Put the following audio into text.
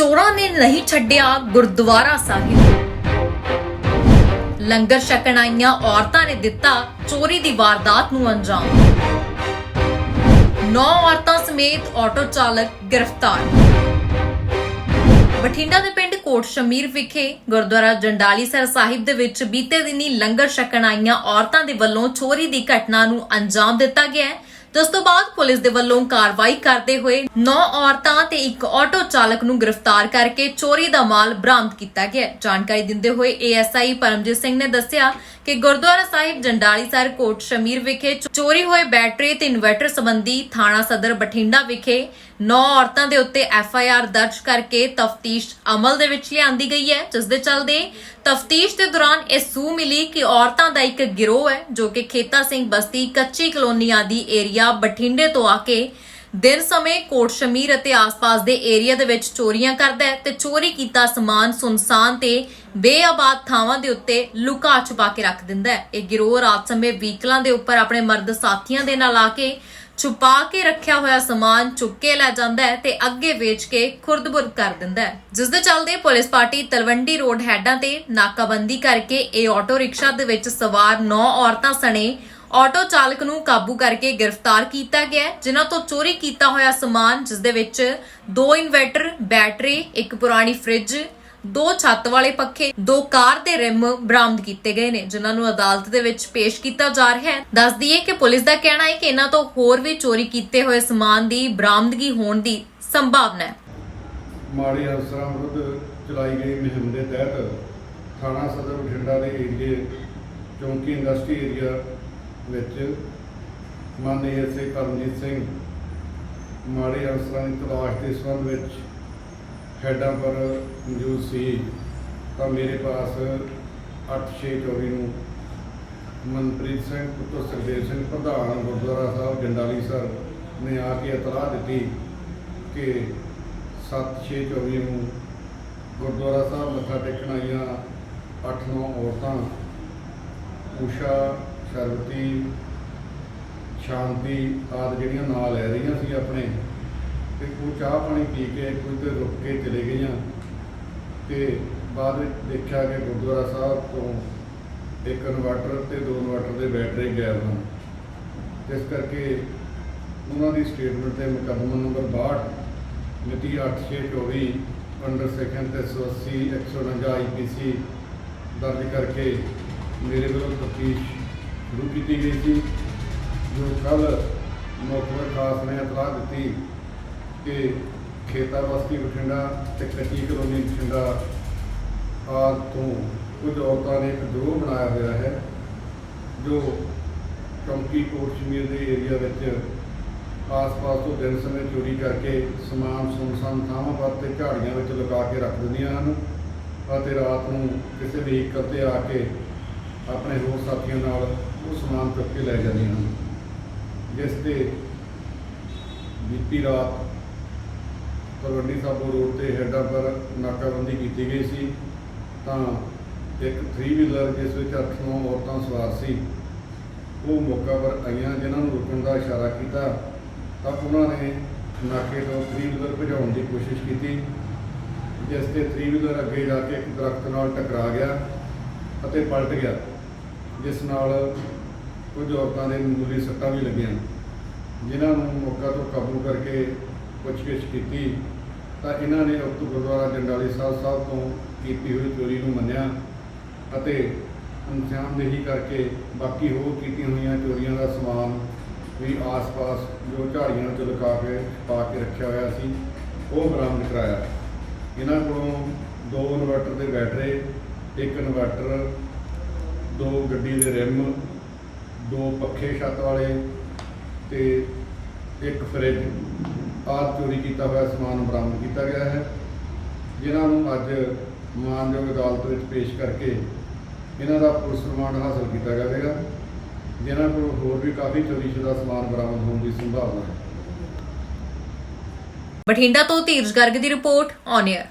ਚੋਰਾਂ ਨੇ ਨਹੀਂ ਛੱਡਿਆ ਗੁਰਦੁਆਰਾ ਸਾਹਿਬ। ਲੰਗਰ ਛਕਣ ਆਈਆਂ ਔਰਤਾਂ ਨੇ ਦਿੱਤਾ ਚੋਰੀ ਦੀ ਵਾਰਦਾਤ ਨੂੰ ਅੰਜਾਮ। ਨੌ ਔਰਤਾਂ ਸਮੇਤ ਆਟੋ ਚਾਲਕ ਗ੍ਰਿਫਤਾਰ। ਬਠਿੰਡਾ ਦੇ ਪਿੰਡ ਕੋਟ ਸ਼ਮੀਰ ਵਿਖੇ ਗੁਰਦੁਆਰਾ ਜੰਡਾਲੀ ਸਰ ਸਾਹਿਬ ਦੇ ਵਿੱਚ ਬੀਤੇ ਦਿਨੀ ਲੰਗਰ ਛਕਣ ਆਈਆਂ ਔਰਤਾਂ ਦੇ ਵੱਲੋਂ ਚੋਰੀ ਦੀ ਘਟਨਾ ਨੂੰ ਅੰਜਾਮ ਦਿੱਤਾ ਗਿਆ ਹੈ। ਜਿਸ ਤੋਂ ਬਾਅਦ ਪੁਲਿਸ ਦੇ ਵੱਲੋਂ ਕਾਰਵਾਈ ਕਰਦੇ ਹੋਏ 9 ਔਰਤਾਂ ਤੇ ਇੱਕ ਆਟੋ ਚਾਲਕ ਨੂੰ ਗ੍ਰਿਫਤਾਰ ਕਰਕੇ ਚੋਰੀ ਦਾ ਮਾਲ ਬਰਾਮਦ ਕੀਤਾ ਗਿਆ ਹੈ। ਜਾਣਕਾਰੀ ਦਿੰਦੇ ਹੋਏ ਏਐਸਆਈ ਪਰਮਜੀਤ ਸਿੰਘ ਨੇ ਦੱਸਿਆ ਕਿ ਗੁਰਦੁਆਰਾ ਸਾਹਿਬ ਜੰਡਾਲੀ ਸਰ ਕੋਟ ਸ਼ਮੀਰ ਵਿਖੇ ਚੋਰੀ ਹੋਏ ਬੈਟਰੀ ਤੇ ਇਨਵਰਟਰ ਸੰਬੰਧੀ ਥਾਣਾ ਸਦਰ ਬਠਿੰਡਾ ਵਿਖੇ 9 ਔਰਤਾਂ ਦੇ ਉੱਤੇ ਐਫ ਆਈ ਆਰ ਦਰਜ ਕਰਕੇ ਤਫਤੀਸ਼ ਅਮਲ ਦੇ ਵਿੱਚ ਲਿਆਂਦੀ ਗਈ ਹੈ, ਜਿਸ ਦੇ ਚੱਲਦੇ ਤਫਤੀਸ਼ ਦੇ ਦੌਰਾਨ ਇਹ ਸੂ ਮਿਲੀ ਕਿ ਔਰਤਾਂ ਦਾ ਇੱਕ ਗਿਰੋਹ ਹੈ, ਜੋ ਕਿ ਖੇਤਾ ਸਿੰਘ ਬਸਤੀ ਕੱਚੀ ਕਲੋਨੀ ਆਦੀ ਏਰੀਆ ਬਠਿੰਡੇ ਤੋਂ ਆ ਕੇ ਦਿਨ ਸਮੇਂ ਕੋਟ ਸ਼ਮੀਰ ਅਤੇ ਆਸ-ਪਾਸ ਦੇ ਏਰੀਆ ਦੇ ਵਿੱਚ ਚੋਰੀਆਂ ਕਰਦਾ ਹੈ ਤੇ ਚੋਰੀ ਕੀਤਾ ਸਮਾਨ ਸੁਨਸਾਨ ਤੇ ਬੇਆਬਾਦ ਥਾਵਾਂ ਦੇ ਉੱਤੇ ਲੁਕਾ ਛੁਪਾ ਕੇ ਰੱਖ ਦਿੰਦਾ ਹੈ। ਇਹ ਗਿਰੋਹ ਰਾਤ ਸਮੇਂ ਵਹੀਕਲਾਂ ਦੇ ਉੱਪਰ ਆਪਣੇ ਮਰਦ ਸਾਥੀਆਂ ਦੇ ਨਾਲ ਆ ਕੇ ਛੁਪਾ ਕੇ ਰੱਖਿਆ ਹੋਇਆ ਸਮਾਨ ਚੁੱਕ ਕੇ ਲੈ ਜਾਂਦਾ ਹੈ ਤੇ ਅੱਗੇ ਵੇਚ ਕੇ ਖੁਰਦਬੁਰਦ ਕਰ ਦਿੰਦਾ ਹੈ। ਜਿਸ ਦੇ ਚੱਲਦੇ ਪੁਲਿਸ ਪਾਰਟੀ ਤਲਵੰਡੀ ਰੋਡ ਹੈਡਾਂ ਤੇ ਨਾਕਾਬੰਦੀ ਕਰਕੇ ਇਹ ਆਟੋ ਰਿਕਸ਼ਾ ਦੇ ਵਿੱਚ ਸਵਾਰ 9 ਔਰਤਾਂ ਸਣੇ ਆਟੋ ਚਾਲਕ ਨੂੰ ਕਾਬੂ ਕਰਕੇ ਗ੍ਰਿਫਤਾਰ ਕੀਤਾ ਗਿਆ ਹੈ, ਜਿਨ੍ਹਾਂ ਤੋਂ ਚੋਰੀ ਕੀਤਾ ਹੋਇਆ ਸਮਾਨ ਜਿਸ ਦੇ ਵਿੱਚ ਦੋ ਇਨਵਰਟਰ ਬੈਟਰੀ ਇੱਕ ਪੁਰਾਣੀ ਫ੍ਰਿਜ ਦੋ ਛੱਤ ਵਾਲੇ ਪੱਖੇ ਦੋ ਕਾਰ ਦੇ ਰਿਮ ਬਰਾਮਦ ਕੀਤੇ ਗਏ ਨੇ ਜਿਨ੍ਹਾਂ ਨੂੰ ਅਦਾਲਤ ਦੇ ਵਿੱਚ ਪੇਸ਼ ਕੀਤਾ ਜਾ ਰਿਹਾ ਹੈ। ਦੱਸ ਦਈਏ ਕਿ ਪੁਲਿਸ ਦਾ ਕਹਿਣਾ ਹੈ ਕਿ ਇਹਨਾਂ ਤੋਂ ਹੋਰ ਵੀ ਚੋਰੀ ਕੀਤੇ ਹੋਏ ਸਮਾਨ ਦੀ ਬਰਾਮਦਗੀ ਹੋਣ ਦੀ ਸੰਭਾਵਨਾ ਹੈ। ਮਾੜੇ ਅਨਸਰਾਂ ਵਿਰੁੱਧ ਚਲਾਈ ਗਈ ਮੁਹਿੰਮ ਦੇ ਤਹਿਤ ਥਾਣਾ ਸਦਰ ਬਠਿੰਡਾ ਦੇ ਏਰੀਏ ਚੌਂਕੀ ਇੰਡਸਟਰੀ ਏਰੀਆ ਵਿੱਚ ਮਾਨਯ ਐਸਏ ਕਰਮਜੀਤ ਸਿੰਘ ਮਾੜੇ ਅਫਸਰਾਂ ਦੀ ਤਲਾਸ਼ ਦੇ ਸੰਬੰਧ ਵਿੱਚ ਹੈਡਾਂ ਪਰ ਮੌਜੂਦ ਸੀ। ਤਾਂ ਮੇਰੇ ਪਾਸ 8624 ਨੂੰ ਮਨਪ੍ਰੀਤ ਸਿੰਘ, ਪੁੱਤਰ ਸੁਖਦੇਵ ਸਿੰਘ, ਪ੍ਰਧਾਨ ਗੁਰਦੁਆਰਾ ਸਾਹਿਬ ਜੰਡਾਲੀ ਸਰ ਨੇ ਆ ਕੇ ਇਤਲਾਹ ਦਿੱਤੀ ਕਿ 7624 ਨੂੰ ਗੁਰਦੁਆਰਾ ਸਾਹਿਬ ਮੱਥਾ ਟੇਕਣ ਆਈਆਂ 8-9 ਔਰਤਾਂ ਉਸ਼ਾ ਸ਼ਰਬਤੀ ਸ਼ਾਂਤੀ ਆਦਿ ਜਿਹੜੀਆਂ ਨਾਲ ਲੈ ਰਹੀਆਂ ਸੀ ਆਪਣੇ, ਤੇ ਉਹ ਚਾਹ ਪਾਣੀ ਪੀ ਕੇ ਕੁਝ ਦੇਰ ਰੁਕ ਕੇ ਚਲੇ ਗਈਆਂ। ਤੇ ਬਾਅਦ ਵਿੱਚ ਦੇਖਿਆ ਕਿ ਗੁਰਦੁਆਰਾ ਸਾਹਿਬ ਤੋਂ ਇੱਕ ਇਨਵਰਟਰ ਤੇ ਦੋ ਇਨਵਰਟਰ ਦੇ ਬੈਟਰੀ ਗਾਇਬ ਹਨ। ਇਸ ਕਰਕੇ ਉਹਨਾਂ ਦੀ ਸਟੇਟਮੈਂਟ ਤੇ ਮੁਕੱਦਮਾ ਨੰਬਰ 62 ਮਿਤੀ 8624 ਅੰਡਰ ਸੈਕਸ਼ਨ 380 149 ਆਈਪੀਸੀ ਦਰਜ ਕਰਕੇ ਮੇਰੇ ਵੱਲੋਂ ਤਫਤੀਸ਼ ਸ਼ੁਰੂ ਕੀਤੀ ਗਈ ਸੀ, ਜੋ ਕੱਲ ਮੁਖਬਰ ਖਾਸ ਨੇ ਇਤਲਾਹ ਦਿੱਤੀ ਕਿ ਖੇਤਾ ਬਸਤੀ ਬਠਿੰਡਾ ਤੇ ਕੱਚੀ ਕਲੋਨੀ ਬਠਿੰਡਾ ਆਦਿ ਤੋਂ ਕੁਝ ਔਰਤਾਂ ਨੇ ਇੱਕ ਗਰੋਹ ਬਣਾਇਆ ਹੋਇਆ ਹੈ, ਜੋ ਚੌਂਕੀ ਕੋਟ ਸ਼ਮੀਰ ਦੇ ਏਰੀਆ ਵਿੱਚ ਆਸ-ਪਾਸ ਤੋਂ ਦਿਨ ਸਮੇਂ ਚੋਰੀ ਕਰਕੇ ਸਮਾਨ ਸੁਨਸਾਨ ਥਾਵਾਂ ਪਰ ਤੇ ਝਾੜੀਆਂ ਵਿੱਚ ਲਗਾ ਕੇ ਰੱਖ ਦਿੰਦੀਆਂ ਹਨ ਅਤੇ ਰਾਤ ਨੂੰ ਕਿਸੇ ਵੀ ਵਹੀਕਲ ਤੇ ਆ ਕੇ ਆਪਣੇ ਹੋਰ ਸਾਥੀਆਂ ਨਾਲ ਉਹ ਸਮਾਨ ਚੁੱਕ ਕੇ ਲੈ ਜਾਂਦੀਆਂ ਹਨ। ਜਿਸ ਤੇ ਬੀਤੀ ਰਾਤ ਤਲਵੰਡੀ ਸਾਬੋ ਰੋਡ ਤੇ ਹੈਡਾਂ ਪਰ ਨਾਕਾਬੰਦੀ ਕੀਤੀ ਗਈ ਸੀ, ਤਾਂ ਇੱਕ 3 ਵੀਲਰ ਜਿਸ ਵਿੱਚ 8-9 ਔਰਤਾਂ ਸਵਾਰ ਸੀ, ਉਹ ਮੌਕਾ ਪਰ ਆਈਆਂ, ਜਿਨ੍ਹਾਂ ਨੂੰ ਰੁਕਣ ਦਾ ਇਸ਼ਾਰਾ ਕੀਤਾ, ਤਾਂ ਉਹਨਾਂ ਨੇ ਨਾਕੇ ਤੋਂ 3 ਵੀਲਰ ਭਜਾਉਣ ਦੀ ਕੋਸ਼ਿਸ਼ ਕੀਤੀ, ਜਿਸ ਤੇ 3 ਵੀਲਰ ਅੱਗੇ ਜਾ ਕੇ ਇੱਕ ਦਰਖਤ ਨਾਲ ਟਕਰਾ ਗਿਆ ਅਤੇ ਪਲਟ ਗਿਆ, ਜਿਸ ਨਾਲ ਕੁਝ ਔਰਤਾਂ ਦੇ ਮਾਮੂਲੀ ਸੱਟਾਂ ਵੀ ਲੱਗੀਆਂ। ਜਿਨ੍ਹਾਂ ਨੂੰ ਮੌਕਾ ਤੋਂ ਕਾਬੂ ਕਰਕੇ ਪੁੱਛਗਿੱਛ ਕੀਤੀ, ਤਾਂ ਇਹਨਾਂ ਨੇ ਉਕਤ ਗੁਰਦੁਆਰਾ ਜੰਡਾਲੀ ਸਾਹਿਬ ਸਾਹਿਬ ਤੋਂ ਕੀਤੀ ਹੋਈ ਚੋਰੀ ਨੂੰ ਮੰਨਿਆ ਅਤੇ ਨਿਸ਼ਾਨਦੇਹੀ ਕਰਕੇ ਬਾਕੀ ਹੋਰ ਕੀਤੀਆਂ ਹੋਈਆਂ ਚੋਰੀਆਂ ਦਾ ਸਮਾਨ ਵੀ ਆਸ-ਪਾਸ ਜੋ ਝਾੜੀਆਂ ਵਿੱਚ ਲਗਾ ਕੇ ਪਾ ਕੇ ਰੱਖਿਆ ਹੋਇਆ ਸੀ, ਉਹ ਬਰਾਮਦ ਕਰਾਇਆ। ਇਹਨਾਂ ਕੋਲੋਂ ਦੋ ਇਨਵਰਟਰ ਦੇ ਬੈਟਰੇ, ਇੱਕ ਇਨਵਰਟਰ, ਦੋ ਗੱਡੀ ਦੇ ਰਿਮ ਦੋ ਪੱਖੇ ਛੱਤ ਵਾਲੇ ਤੇ ਇੱਕ ਫਰਿੱਜ। ਆਦਿ ਚੋਰੀ ਕੀਤਾ ਹੋਇਆ ਸਮਾਨ ਬਰਾਮਦ ਕੀਤਾ ਗਿਆ ਹੈ। ਜਿਨ੍ਹਾਂ ਨੂੰ ਅੱਜ ਮਾਨਯੋਗ ਅਦਾਲਤ ਵਿੱਚ ਪੇਸ਼ ਕਰਕੇ ਇਹਨਾਂ ਦਾ ਪੁਲਿਸ ਰਿਮਾਂਡ ਹਾਸਲ ਕੀਤਾ ਜਾਵੇਗਾ। ਜਿਨ੍ਹਾਂ ਕੋਲ ਹੋਰ ਵੀ ਕਾਫੀ ਚੋਰੀਸ਼ੁਦਾ ਸਮਾਨ ਬਰਾਮਦ ਹੋਣ ਦੀ ਸੰਭਾਵਨਾ ਹੈ। ਬਠਿੰਡਾ ਤੋਂ ਧੀਰਜ ਗਰਗ ਦੀ ਰਿਪੋਰਟ ਔਨ 에ਅਰ